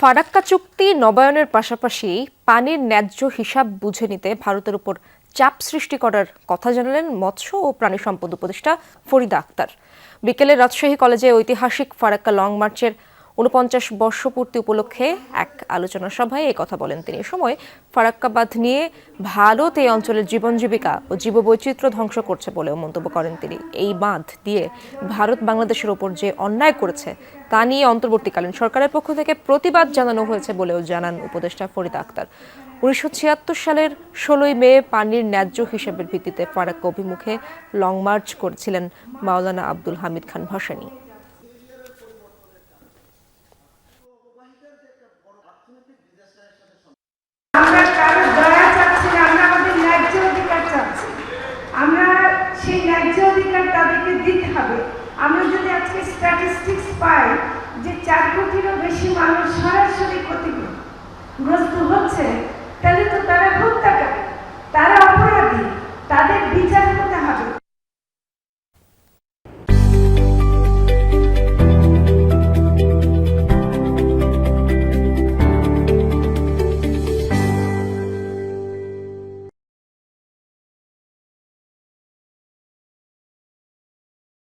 ফারাক্কা চুক্তি নবায়নের পাশাপাশি পানির ন্যায্য হিসাব বুঝে নিতে ভারতের উপর চাপ সৃষ্টি করার কথা জানালেন মৎস্য ও প্রাণী সম্পদ উপদেষ্টা ফরিদা আক্তার। বিকেলে রাজশাহী কলেজে ঐতিহাসিক ফারাক্কা লং মার্চের উনপঞ্চাশ বর্ষপূর্তি উপলক্ষে এক আলোচনা সভায় এই কথা বলেন তিনি। সময় ফারাক্কা বাঁধ নিয়ে ভারত এই অঞ্চলের জীবন জীবিকা ও জীববৈচিত্র্য ধ্বংস করছে বলেও মন্তব্য করেন তিনি। এই বাঁধ দিয়ে ভারত বাংলাদেশের ওপর যে অন্যায় করেছে, তা নিয়ে অন্তর্বর্তীকালীন সরকারের পক্ষ থেকে প্রতিবাদ জানানো হয়েছে বলেও জানান উপদেষ্টা ফরিদা আক্তার উনিশশো ছিয়াত্তর সালের ষোলোই মে পানির ন্যায্য হিসেবের ভিত্তিতে ফারাক্কা অভিমুখে লং মার্চ করেছিলেন মাওলানা আব্দুল হামিদ খান ভাসানী। ন্যায্য অধিকার চাচ্ছি। আমরা সেই ন্যায্য অধিকার তাদেরকে দিতে হবে। আমরা যদি পাই যে চার কোটিরও বেশি মানুষ সরাসরি ক্ষতিগ্রস্ত হচ্ছে